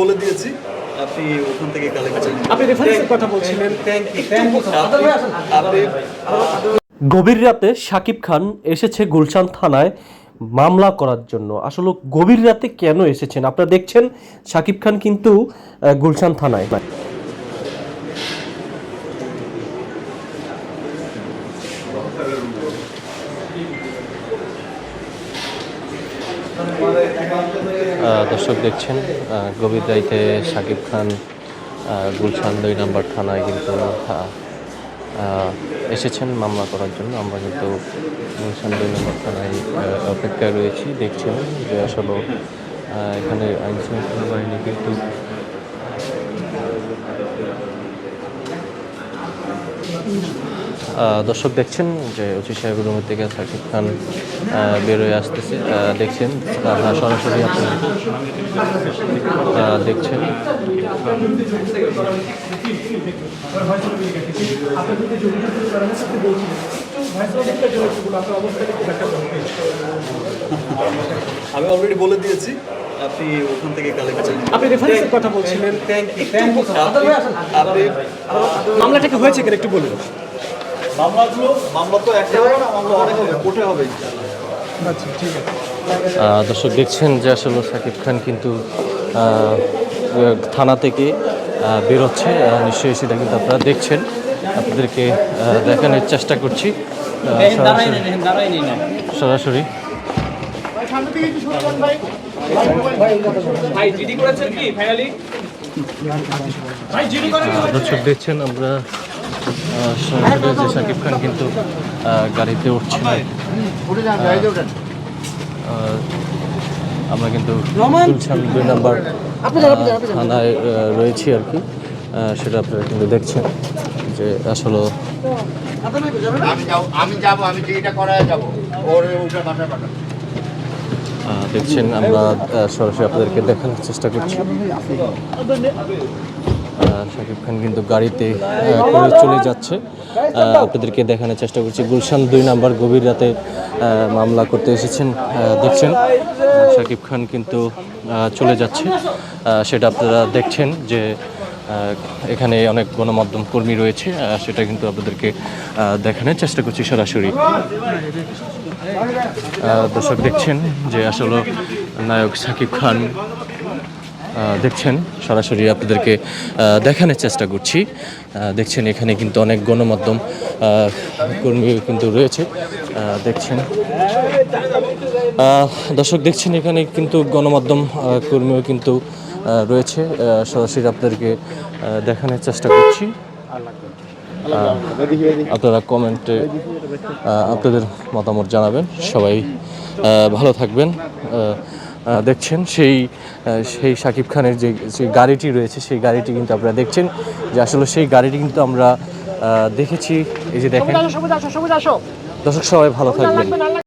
বলে দিয়েছি আপনি ওখান থেকে কালেক্ট আপনি রেফারেন্সের কথা বলছিলেন। আপনি গভীর রাতে শাকিব খান এসেছে গুলশান থানায় মামলা করার জন্য। আসলে গভীর রাতে কেন এসেছেন? আপনারা দেখছেন শাকিব খান কিন্তু গুলশান থানায়। দর্শক দেখছেন গভীর রাইতে শাকিব খান গুলশান দুই নম্বর থানায় কিন্তু এসেছেন মামলা করার জন্য। আমরা কিন্তু গুলশান দুই নম্বর থানায় অপেক্ষায় রয়েছি। দেখছেন যে আসলে এখানে আইন শৃঙ্খলা বাহিনী কিন্তু আহ, দর্শক দেখছেন যে ওসি সাহেবের রুমের থেকে সাকিব খান বেরোয় আসতেছে দেখছেন সরাসরি আপনি দেখছেন। আমি অলরেডি বলে দিয়েছি আপনি ওখান থেকে কালেক্ট আপনি রেফারেন্সের কথা বলছিলেন। আপনি মামলাটা কি হয়েছে কিনা একটু বলুন। মামলাগুলো মামলা তো একটা হবে না মামলা অনেক হবে কোর্টে হবে আচ্ছা ঠিক আছে দর্শক দেখছেন যে আসলে সাকিব খান কিন্তু থানা থেকে বেরোচ্ছে নিশ্চয়ই সেটা কিন্তু আপনারা দেখছেন। আপনাদেরকে দেখানোর চেষ্টা করছি। সরাসরি- দর্শক দেখছেন আমরা সাকিব খান কিন্তু গাড়িতে উঠছেন আহ, আমরা কিন্তু গুলশান দুই নাম্বার থানায় রয়েছি আর কি। সেটা আপনারা কিন্তু দেখছেন যে আসলে আমি যাব আমি যাব আমি যেটা করায় যাব ওর ওটা বাসায় পাঠাবো আহ, দেখছেন আমরা সরাসরি আপনাদেরকে দেখানোর চেষ্টা করছি। শাকিব খান কিন্তু গাড়িতে করে চলে যাচ্ছে। আপনাদেরকে দেখানোর চেষ্টা করছি। গুলশান দুই নাম্বার গভীর রাতে মামলা করতে এসেছেন দেখছেন। শাকিব খান কিন্তু চলে যাচ্ছে। সেটা আপনারা দেখছেন যে এখানে অনেক গণমাধ্যম কর্মী রয়েছে। সেটা কিন্তু আপনাদেরকে দেখানোর চেষ্টা করছি সরাসরি। দর্শক দেখছেন যে আসলে নায়ক শাকিব খান দেখছেন, সরাসরি আপনাদেরকে দেখানোর চেষ্টা করছি। দেখছেন, এখানে কিন্তু অনেক গণমাধ্যম কর্মী কিন্তু রয়েছে। দেখছেন। দর্শক, দেখছেন, এখানে কিন্তু গণমাধ্যম কর্মীও কিন্তু রয়েছে। সরাসরি আপনাদেরকে দেখানোর চেষ্টা করছি। আপনারা কমেন্টে আপনাদের মতামত জানাবেন। সবাই ভালো থাকবেন। দেখছেন সেই সেই শাকিব খানের যে যে গাড়িটি রয়েছে সেই গাড়িটি কিন্তু আপনারা দেখছেন যে আসলে সেই গাড়িটি কিন্তু আমরা দেখেছি। এই যে দেখেন। দর্শক সবাই ভালো থাকবেন।